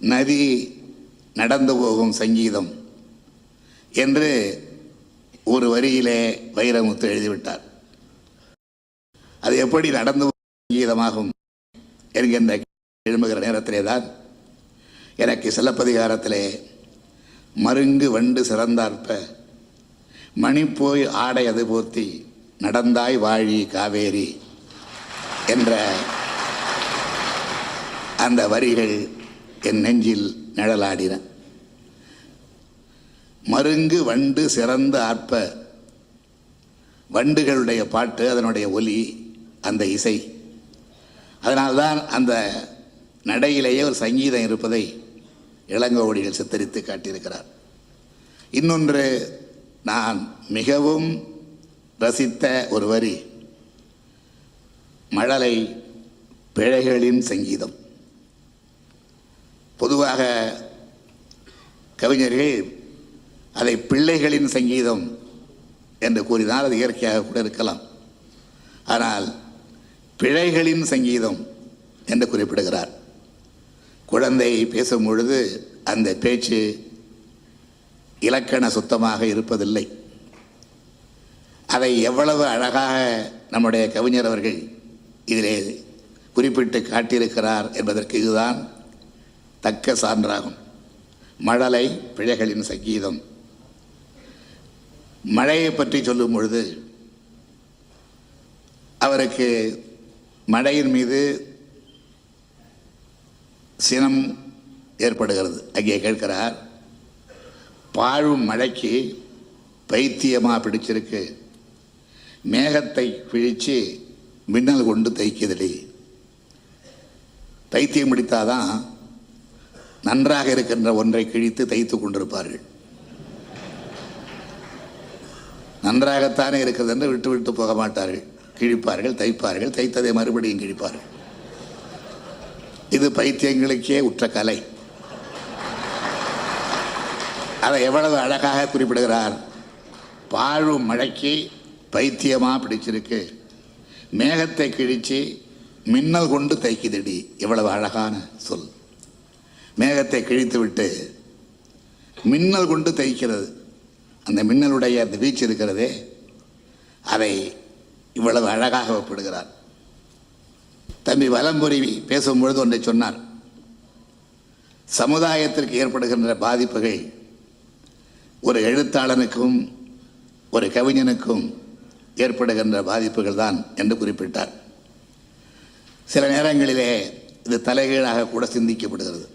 நதி நடந்து போகும் சங்கீதம் என்று ஒரு வரியிலே வைரமுத்து எழுதிவிட்டார். அது எப்படி நடந்து சங்கீதமாகும் என்கின்ற எழும்புகிற நேரத்திலே தான் எனக்கு சிலப்பதிகாரத்திலே மருங்கு வண்டு சிறந்தார்ப்ப மணி போய் ஆடை அது போர்த்தி நடந்தாய் வாழி காவேரி என்ற அந்த வரிகள் என் நெஞ்சில் நிழலாடின. மருங்கு வண்டு சிறந்த ஆர்ப்ப. வண்டுகளுடைய பாட்டு அதனுடைய ஒலி அந்த இசை. அதனால்தான் அந்த நடையிலேயே ஒரு சங்கீதம் இருப்பதை இளங்கோவடிகள் சித்தரித்து காட்டியிருக்கிறார். இன்னொன்று நான் மிகவும் ரசித்த ஒரு வரி. மழலை பிழைகளின் சங்கீதம். பொதுவாக கவிஞர்கள் அதை பிள்ளைகளின் சங்கீதம் என்று கூறினால் அது இயற்கையாக கூட இருக்கலாம். ஆனால் பிழைகளின் சங்கீதம் என்று குறிப்பிடுகிறார். குழந்தை பேசும் பொழுது அந்த பேச்சு இலக்கண சுத்தமாக இருப்பதில்லை. அதை எவ்வளவு அழகாக நம்முடைய கவிஞர் அவர்கள் இதிலே குறிப்பிட்டு காட்டியிருக்கிறார் என்பதற்கு இதுதான் தக்க சான்றாகும். மழலை பிழைகளின் சங்கீதம். மழையை பற்றி சொல்லும் பொழுது அவருக்கு மழையின் மீது சினம் ஏற்படுகிறது. அங்கே கேட்கிறார் பாழும் மழைக்கு பைத்தியமாக பிடிச்சிருக்கு. மேகத்தை பிழிச்சு மின்னல் கொண்டு தைக்குதடி பைத்தியம் பிடித்தாதான் நன்றாக இருக்கின்ற ஒன்றை கிழித்து தைத்து கொண்டிருப்பார்கள். நன்றாகத்தானே இருக்கிறது என்று விட்டு விட்டு போக மாட்டார்கள். கிழிப்பார்கள் தைப்பார்கள் தைத்ததை மறுபடியும் கிழிப்பார்கள். இது பைத்தியங்களுக்கே உற்ற கலை. அதை எவ்வளவு அழகாக குறிப்பிடுகிறார். பாழும் மழைக்கு பைத்தியமாக பிடிச்சிருக்கு. மேகத்தை கிழிச்சு மின்னல் கொண்டு தைக்குதடி. எவ்வளவு அழகான சொல். மேகத்தை கிழித்துவிட்டு மின்னல் கொண்டு தைக்கிறது அந்த மின்னலுடைய அந்த வீச்சு இருக்கிறதே அதை இவ்வளவு அழகாக ஒப்பிடுகிறார். தம்பி வலம்புரி பேசும்பொழுது ஒன்றை சொன்னார். சமுதாயத்திற்கு ஏற்படுகின்ற பாதிப்புகள் ஒரு எழுத்தாளனுக்கும் ஒரு கவிஞனுக்கும் ஏற்படுகின்ற பாதிப்புகள் தான் என்று குறிப்பிட்டார். சில நேரங்களிலே இது தலைகீழாக கூட சிந்திக்கப்படுகிறது.